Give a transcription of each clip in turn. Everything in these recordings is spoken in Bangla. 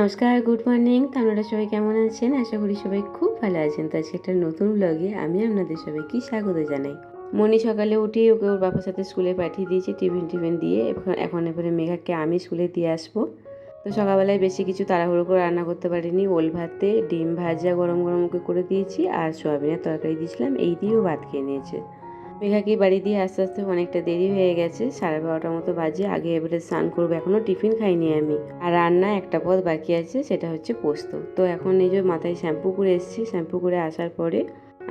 নমস্কার, গুড মর্নিং। তো আপনারা সবাই কেমন আছেন? আশা করি সবাই খুব ভালো আছেন। তো আজকে একটা নতুন ব্লগে আমি আপনাদের সবাইকে স্বাগত জানাই। মনি সকালে উঠে ওকে ওর বাবার সাথে স্কুলে পাঠিয়ে দিয়েছি টিফিন টিফিন দিয়ে। এখন এখন এবারে মেঘাকে আমি স্কুলে দিয়ে আসব। তো সকালবেলায় বেশি কিছু তাড়াহুড়ো করে রান্না করতে পারিনি। ওল ভাতে ডিম ভাজা গরম গরম ওকে করে দিয়েছি আর সোয়াবিনের তরকারি দিয়েছিলাম। এই দিয়েও ভাত খেয়ে নিয়েছে। মেঘাকে বাড়ি দিয়ে আস্তে আস্তে অনেকটা দেরি হয়ে গেছে। সাড়ে বারোটার মতো বাজে। আগে এবারে স্নান করব এখনও টিফিন খাইনি আমি। আর রান্না একটা পদ বাকি আছে, সেটা হচ্ছে পোস্ত। তো এখন এই যে মাথায় শ্যাম্পু করে এসেছি। শ্যাম্পু করে আসার পরে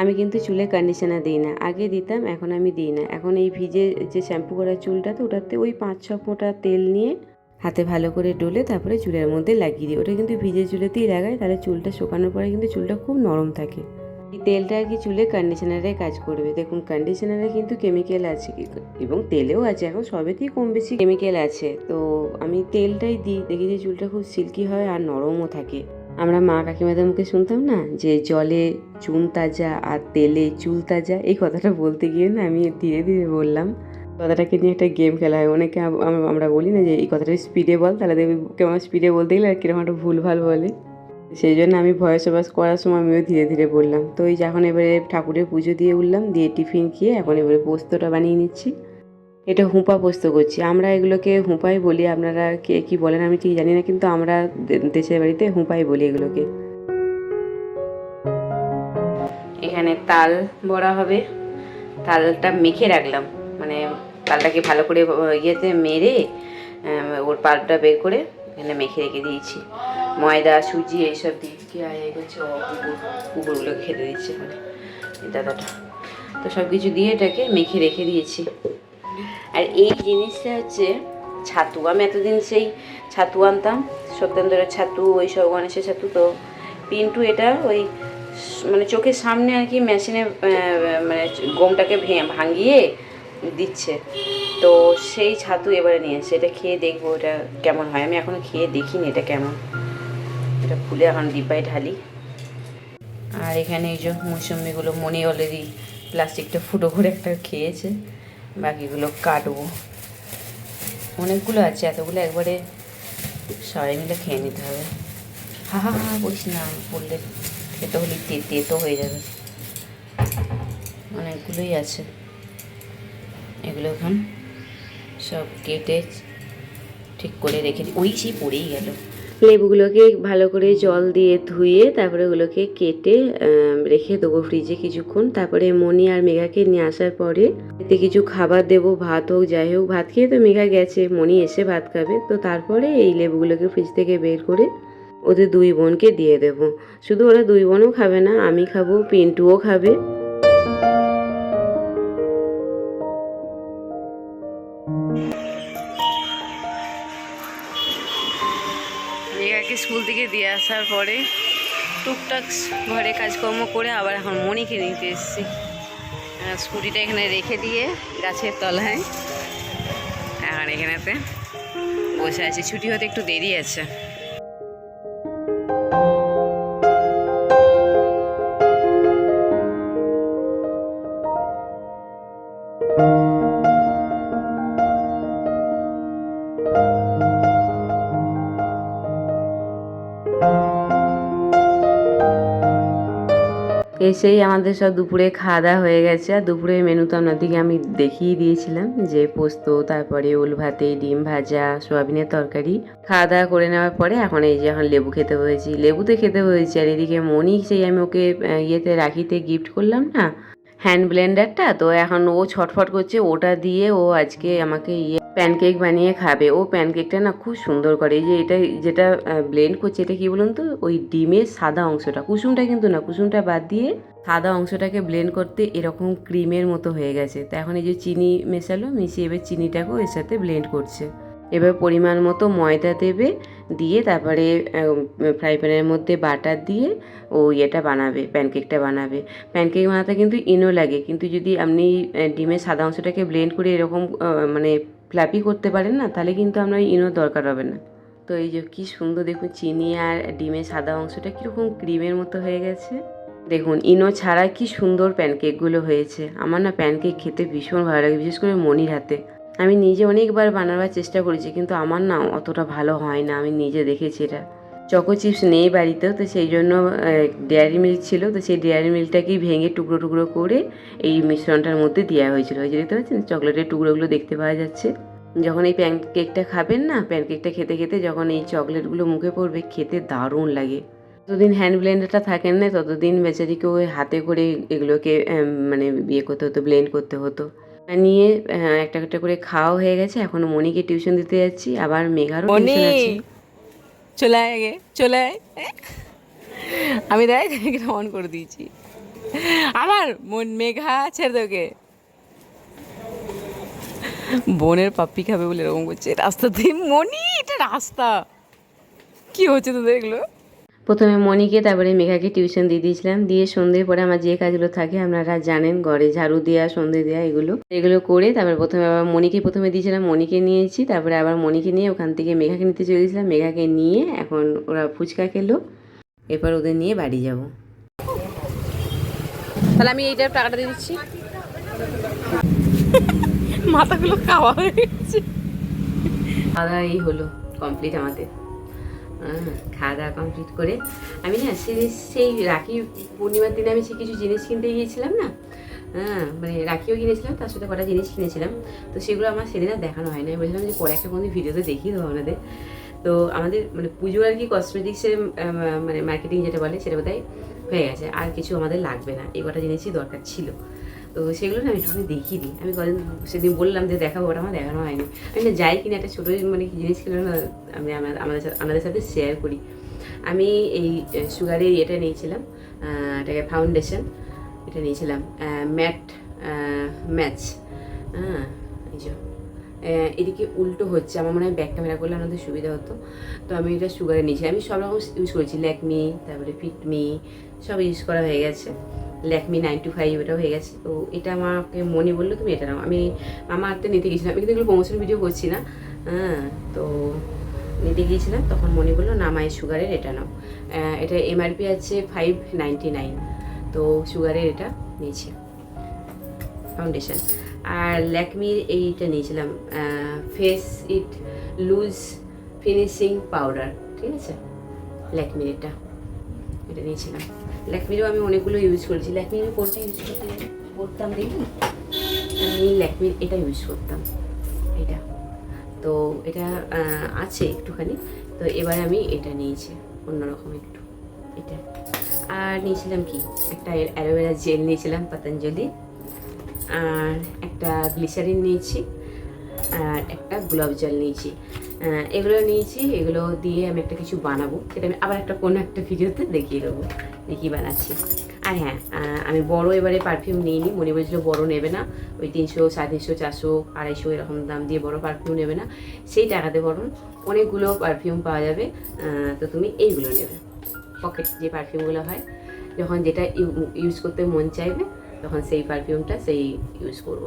আমি কিন্তু চুলে কন্ডিশনার দিই না। আগে দিতাম, এখন আমি দিই না। এখন এই ভিজে যে শ্যাম্পু করা চুলটা, তো ওটাতে ওই পাঁচ ছ ফোঁটা তেল নিয়ে হাতে ভালো করে ডলে তারপরে চুলের মধ্যে লাগিয়ে দিই। ওটা কিন্তু ভিজে চুলেতেই লাগাই, তাহলে চুলটা শুকানোর পরে কিন্তু চুলটা খুব নরম থাকে। এই তেলটা আর কি চুলে কন্ডিশনারে কাজ করবে। দেখুন কন্ডিশনারে কিন্তু কেমিক্যাল আছে এবং তেলেও আছে, এখন সবেতেই কম বেশি কেমিক্যাল আছে। তো আমি তেলটাই দিই, দেখি যে চুলটা খুব সিল্কি হয় আর নরমও থাকে। আমরা মা কাকিমাদের মুখে শুনতাম না যে জলে চুন তাজা আর তেলে চুল তাজা? এই কথাটা বলতে গিয়ে না আমি ধীরে ধীরে বললাম কথাটাকে নিয়ে একটা গেম খেলা হয়। অনেকে আমরা বলি না যে, এই কথাটা স্পিডে বল। তাহলে দেখবি কেমন স্পিডে বলতে গেলে আর কীরকম একটা ভুলভাল বলে। সেই জন্য আমি ভয়েস ওভার করার সময় আমিও ধীরে ধীরে বললাম, তো এই যখন এবারে ঠাকুরের পুজো দিয়ে উঠলাম, দিয়ে টিফিন খেয়ে এখন এবারে পোস্তটা বানিয়ে নিচ্ছি। এটা হুঁপা পোস্ত করছি। আমরা এগুলোকে হুঁপাই বলি, আপনারা কে কী বলেন আমি ঠিক জানি না, কিন্তু আমরা দেশের বাড়িতে হুঁপাই বলি এগুলোকে। এখানে তাল বড়া হবে। তালটা মেখে রাখলাম। মানে তালটাকে ভালো করে ইয়েতে মেরে ওর পাল্পটা বের করে এখানে মেখে রেখে দিয়েছি। ময়দা, সুজি এইসব দিয়ে কি আর এই করছে? ও কুকুর কুকুরগুলোকে খেতে দিচ্ছে মানে দাদাটা। তো সব কিছু দিয়ে এটাকে মেখে রেখে দিয়েছি। আর এই জিনিসটা হচ্ছে ছাতু। আমি এতদিন সেই ছাতু আনতাম, সত্যেন্দ্রের ছাতু ওই সব গণেশের ছাতু। তো পিন্টু এটা ওই মানে চোখের সামনে আর কি মেশিনে মানে গমটাকে ভাঙিয়ে দিচ্ছে। তো সেই ছাতু এবারে নিয়ে এসে, এটা খেয়ে দেখব এটা কেমন হয়। আমি এখনও খেয়ে দেখিনি এটা কেমন। এটা খুলে এখন ডিব্বায় ঢালি। আর এখানে এই যে মৌসুমিগুলো মনে অলরেডি প্লাস্টিকটা ফুটো করে একটা খেয়েছে, বাকিগুলো কাটবো। অনেকগুলো আছে, এতগুলো একবারে সবাই মিলে খেয়ে নিতে হবে। হা হা হা, বলিস না, বললে খেতে হলে তে- তেতো হয়ে যাবে। অনেকগুলোই আছে। এগুলো এখন সব কেটে ঠিক করে রেখে ওই সেই পড়েই গেল। লেবুগুলোকে ভালো করে জল দিয়ে ধুয়ে তারপরে ওগুলোকে কেটে রেখে দেবো ফ্রিজে কিছুক্ষণ। তারপরে মনি আর মেঘাকে নিয়ে আসার পরে এতে কিছু খাবার দেবো, ভাত হোক, যাই হোক। ভাত খেয়ে তো মেঘা গেছে, মনি এসে ভাত খাবে। তো তারপরে এই লেবুগুলোকে ফ্রিজ থেকে বের করে ওদের দুই বোনকে দিয়ে দেবো। শুধু ওরা দুই বোনও খাবে না, আমি খাব, পিন্টুও খাবে। আসার পরে টুকটাক ঘরে কাজকর্ম করে আবার এখন মণিকে নিতে এসেছি। স্কুটিটা এখানে রেখে দিয়ে গাছের তলায়। এখন এখানেতে বসে আছি। ছুটি হতে একটু দেরি আছে। এসেই আমাদের সব দুপুরে খাওয়া দাওয়া হয়ে গেছে। আর দুপুরে মেনু তো আপনাদেরকে আমি দেখিয়ে দিয়েছিলাম যে পোস্ত, তারপরে ওল ভাতে, ডিম ভাজা, সোয়াবিনের তরকারি। খাওয়া দাওয়া করে নেওয়ার পরে এখন এই যে এখন লেবু খেতে হয়েছি। লেবুতে খেতে হয়েছে আর এদিকে মনি সেই আমি ওকে ইয়েতে রাখিতে গিফট করলাম না? হ্যান্ড ব্লেন্ডারটা তো এখন ও ছটফট করছে। ওটা দিয়ে ও আজকে আমাকে ইয়ে প্যানকেক বানিয়ে খাবে। ও প্যানকেকটা না খুব সুন্দর করে, এই যে এটা, যেটা ব্লেন্ড করছে, এটা কী বলুন তো? ওই ডিমের সাদা অংশটা। কুসুমটা কিন্তু না, কুসুমটা বাদ দিয়ে সাদা অংশটাকে ব্লেন্ড করতে এরকম ক্রিমের মতো হয়ে গেছে। তো এখন এই যে চিনি মেশালো, মিশিয়ে এবার চিনিটাকেও এর সাথে ব্লেন্ড করছে। এবার পরিমাণ মতো ময়দা দেবে, দিয়ে তারপরে ফ্রাই প্যানের মধ্যে বাটার দিয়ে ও ইয়েটা বানাবে প্যানকেকটা বানাবে। প্যানকেক বানাতে কিন্তু ইনো লাগে, কিন্তু যদি আপনি ডিমের সাদা অংশটাকে ব্লেন্ড করে এরকম মানে ফ্ল্যাপি করতে পারেন না, তাহলে কিন্তু আপনার ইনোর দরকার হবে না। তো এই যে কী সুন্দর দেখুন, চিনি আর ডিমের সাদা অংশটা কীরকম ক্রিমের মতো হয়ে গেছে। দেখুন, ইনো ছাড়া কি সুন্দর প্যানকেকগুলো হয়েছে। আমার না প্যানকেক খেতে ভীষণ ভালো লাগে, বিশেষ করে মনির হাতে। আমি নিজে অনেকবার বানাবার চেষ্টা করেছি, কিন্তু আমার না অতটা ভালো হয় না। আমি নিজে দেখেছি এটা। চকো চিপস নেই বাড়িতেও, তো সেই জন্য ডেয়ারি মিল্ক ছিল। তো সেই ডেয়ারি মিল্কটাকেই ভেঙে টুকরো টুকরো করে এই মিশ্রণটার মধ্যে দেওয়া হয়েছিল। ওই যে দেখতে পাচ্ছেন চকলেটের টুকরোগুলো দেখতে পাওয়া যাচ্ছে। যখন এই প্যানকেকটা খাবেন না প্যানকেকটা খেতে খেতে যখন এই চকলেটগুলো মুখে পড়বে, খেতে দারুণ লাগে। যতদিন হ্যান্ড ব্লেন্ডারটা থাকেন না, ততদিন বেচারিকে ওই হাতে করে এগুলোকে মানে ইয়ে করতে হতো ব্লেন্ড করতে হতো। নিয়ে একটা একটা করে খাওয়া হয়ে গেছে। এখন মনিকে টিউশন দিতে যাচ্ছি। আবার মেঘারও মনি! টিউশন আছে। চলে আয় আগে চলে আয়। আমি দেখ এটা অন করে দিয়েছি। আমার মন মেঘা ছেড়ে তোকে বোনের পাপ্পি খাবে বলে এরকম করছে। রাস্তা দিয়ে মনি এটা রাস্তা। কি হচ্ছে তো দেখল প্রথমে মনিকে তারপরে মেঘাকে টিউশন দিয়ে দিয়েছিলাম। দিয়ে সন্ধ্যের পরে আমার যে কাজগুলো থাকে আপনারা জানেন ঘরে ঝাড়ু দেওয়া সন্ধে দেওয়া এগুলো। এগুলো করে তারপরে প্রথমে আবার মনিকে প্রথমে দিয়েছিলাম মনিকে নিয়েছি। তারপরে আবার মনিকে নিয়ে ওখান থেকে মেঘাকে নিতে চলে গেছিলাম। মেঘাকে নিয়ে এখন ওরা ফুচকা খেলো। এরপর ওদের নিয়ে বাড়ি যাব। তাহলে আমি এইটার টাকাটা দিয়ে দিচ্ছি। মাথাগুলো খাওয়া হয়ে গেছে। এই হলো কমপ্লিট আমাদের। খাওয়া দাওয়া কমপ্লিট করে। আমি না সেই সেই রাখি পূর্ণিমার দিনে আমি সে কিছু জিনিস কিনতে গিয়েছিলাম না হ্যাঁ মানে রাখিও কিনেছিলাম, তার সাথে কটা জিনিস কিনেছিলাম। তো সেগুলো আমার সেদিন আর দেখানো হয় না আমি বলছিলাম যে পরে একটা কোনো ভিডিওতে দেখিয়ে দেবো আপনাদের। তো আমাদের মানে পুজো আর কি কসমেটিক্সের মানে মার্কেটিং যেটা বলে সেটা বোধহয় হয়ে গেছে। আর কিছু আমাদের লাগবে না। এই কটা জিনিসই দরকার ছিল। তো সেগুলো না আমি একটুখানি দেখিয়ে দিই। আমি কদিন, সেদিন বললাম যে দেখাবো, ওটা আমার দেখানো হয়নি। আমি না যাই কিনা একটা ছোটো মানে জিনিস কিনে আমি আমাদের আমাদের সাথে শেয়ার করি। আমি এই সুগারের ইয়েটা নিয়েছিলাম এটাকে ফাউন্ডেশন এটা নিয়েছিলাম ম্যাট ম্যাচ হ্যাঁ এই যে। এদিকে উল্টো হচ্ছে। আমার মনে হয় ব্যাক ক্যামেরা করলে আমাদের সুবিধা হতো। তো আমি এটা সুগারে নিয়েছি। আমি সব রকম ইউজ করেছি। ল্যাকমি তারপরে ফিটমি সব ইউজ করা হয়ে গেছে। ল্যাকমি নাইন টু ফাইভ এটাও হয়ে গেছে। তো এটা আমাকে মনে বলল, তুমি এটা নাও। আমি মামা আর্টে নিতে গেছিলাম আমি কিন্তু এগুলো প্রমোশন ভিডিও করছি না। হ্যাঁ তো নিতে গিয়েছিলাম। তখন মনে বলল না, মায়ের সুগারের এটা নাও। এটা এমআরপি আছে ফাইভ নাইনটি নাইন তো সুগারের এটা নিয়েছি। ফাউন্ডেশন আর ল্যাকমির এইটা নিয়েছিলাম face it loose finishing powder ঠিক আছে? ল্যাকমির এটা এটা নিয়েছিলাম। ল্যাকমিরও আমি অনেকগুলো ইউজ করেছি। ল্যাকমির আমি কোনটা ইউজ করতে করতাম দেখি? আমি ল্যাকমির এটা ইউজ করতাম, এটা। তো এটা আছে একটুখানি। তো এবার আমি এটা নিয়েছি অন্যরকম একটু, এটা। আর নিয়েছিলাম কি? একটা অ্যালোভেরা জেল নিয়েছিলাম, পতঞ্জলি। আর একটা গ্লিসারিন নিয়েছি, আর একটা গোলাপ জল নিয়েছি। এগুলো নিয়েছি, এগুলো দিয়ে আমি একটা কিছু বানাবো। সেটা আমি আবার একটা কোনো একটা ভিডিওতে দেখিয়ে দেবো দেখি বানাচ্ছি। আর হ্যাঁ আমি বড় এবারে পারফিউম নিইনি, মনে বলছিল বড় নেবে না, ওই তিনশো, সাড়ে তিনশো, চারশো, আড়াইশো এরকম দাম দিয়ে বড় পারফিউম নেবে না। সেই টাকাতে বরং অনেকগুলো পারফিউম পাওয়া যাবে তো তুমি এইগুলো নেবে। পকেট যে পারফিউমগুলো হয়, যখন যেটা ইউজ করতে মন চাইবে তখন সেই পারফিউমটা সেই ইউজ করব।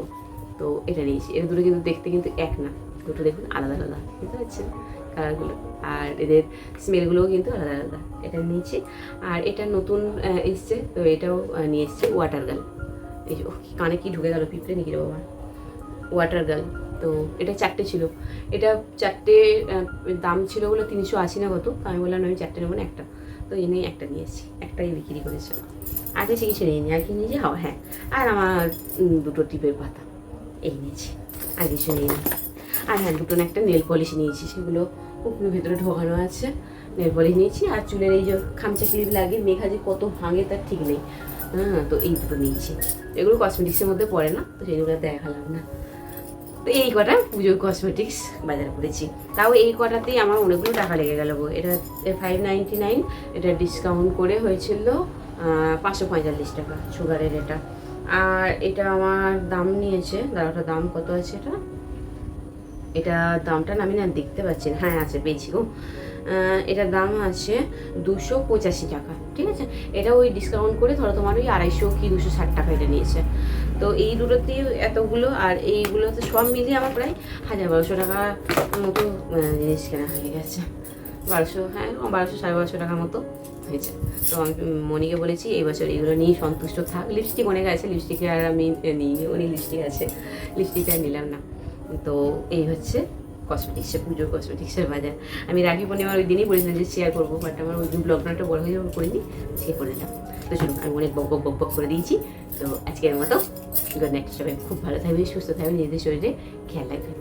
তো এটা নিয়েছি। এর দুটো কিন্তু দেখতে কিন্তু এক না। দুটো দেখুন আলাদা আলাদা, বুঝতে পারছেন? কালারগুলো আর এদের স্মেলগুলোও কিন্তু আলাদা আলাদা। এটা নিয়েছি। আর এটা নতুন এসছে। তো এটাও নিয়ে এসছে ওয়াটার গার্ল এই যে কানে কি ঢুকে গেল পিঁপড়ে নাকি বাবা? ওয়াটার গার্ল তো এটা চারটে ছিল। এটা চারটে দাম ছিল বলে তিনশো আশি না কত? তো আমি বললাম আমি চারটে নেব না, একটা। তো এনে একটা নিয়ে এসেছি। একটাই বিক্রি করেছে আর কিছু নিয়ে আর কি নিয়েছি হাওয়া হ্যাঁ। আর আমার দুটো টিপের পাতা, এই নিয়েছি, আর কিছু নিয়ে আর হ্যাঁ দুটো একটা নেল পলিশ নিয়েছি, সেগুলো উপরে ভেতরে ঢোকানো আছে। নেল পলিশ নিয়েছি, আর চুলের এই যে খামচা ক্লিপ লাগে মেঘা যে কত ভাঙে, তার ঠিক নেই। হ্যাঁ তো এই দুটো নিয়েছি। এগুলো কসমেটিক্সের মধ্যে পড়ে না, তো সেগুলো দেখালাম না। তো এই কটা পুজোর কসমেটিক্স বাজার করেছি তাও এই কটাতেই আমার অনেকগুলো টাকা লেগে গেল গো। এটা ফাইভ নাইনটি নাইন এটা ডিসকাউন্ট করে হয়েছিল পাঁচশো পঁয়তাল্লিশ টাকা সুগারের এটা। আর এটা আমার দাম নিয়েছে দাঁড়াটা দাম কত আছে এটা? এটা দামটা আমি না দেখতে পাচ্ছি না। হ্যাঁ আছে, পেয়েছি গো। এটার দাম আছে দুশো পঁচাশি টাকা, ঠিক আছে? এটা ওই ডিসকাউন্ট করে ধরো তোমার ওই আড়াইশো কি দুশো ষাট টাকা এটা নিয়েছে। তো এই দুটোতেই এতগুলো, আর এইগুলোতে সব মিলিয়ে আমার প্রায় হাজার বারোশো টাকার মতো জিনিস কেনা হয়ে গেছে। বারোশো হ্যাঁ বারোশো সাড়ে বারোশো টাকার মতো হয়েছে। তো আমি মনিকে বলেছি, এই বছর এগুলো নিয়ে সন্তুষ্ট থাক। লিপস্টিক অনেক আছে লিপস্টিকে আর আমি নিই, উনি লিপস্টিক আছে লিপস্টিক আর নিলাম না। তো এই হচ্ছে কসমেটিক্সের পুজোর কসমেটিক্সের বাজার। আমি রাখি পূর্ণিমার ওই দিনই বলেছিলাম যে শেয়ার করব বাট আমার ওই দিন ব্লগটা বড় হয়ে যাবে করিনি সে করে নিলাম। তো চলুন, আমি অনেক বক বক বক করে দিয়েছি। তো আজকের মতো গুড নাইট খুব ভালো থাকবে সুস্থ থাকবে নিজেদের শরীরে খেয়াল রাখবেন।